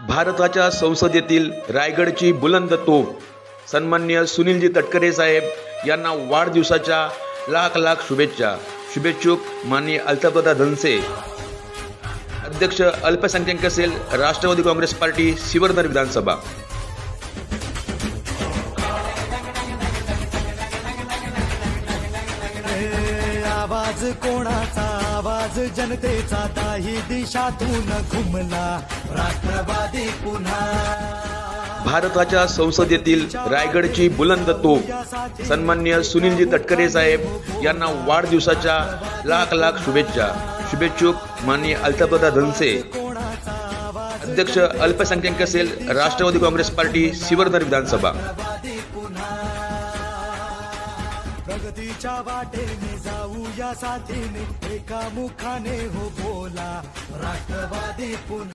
भारताच्या संसदेतील रायगडची बुलंद तोफ. सन्मान्य सुनीलजी तटकरे साहेब यांना वाढदिवसाच्या लाख लाख शुभेच्छा. शुभेच्छुक माननीय अल्ताप्रदा धनसे. अध्यक्ष अल्पसंख्याक असेल राष्ट्रवादी काँग्रेस पार्टी शिवर्धन विधानसभा. आवाज कोणाचा? आवाज जनतेचा दाही दिशातून घुमला. राष्ट्रवादी पुन्हा. भारताच्या संसदेतील रायगडची बुलंद तोफ. सन्मान्य सुनीलजी तटकरे साहेब यांना वाढदिवसाच्या लाख लाख शुभेच्छा. शुभेच्छुक माननीय अल्ताप्रदा धनसे. अध्यक्ष अल्पसंख्याक सेल राष्ट्रवादी काँग्रेस पार्टी शिवरधर विधानसभा. प्रगतीच्या वाटेने जाऊ. या साथीने एका मुखाने हो बोला राष्ट्रवादी पुन्हा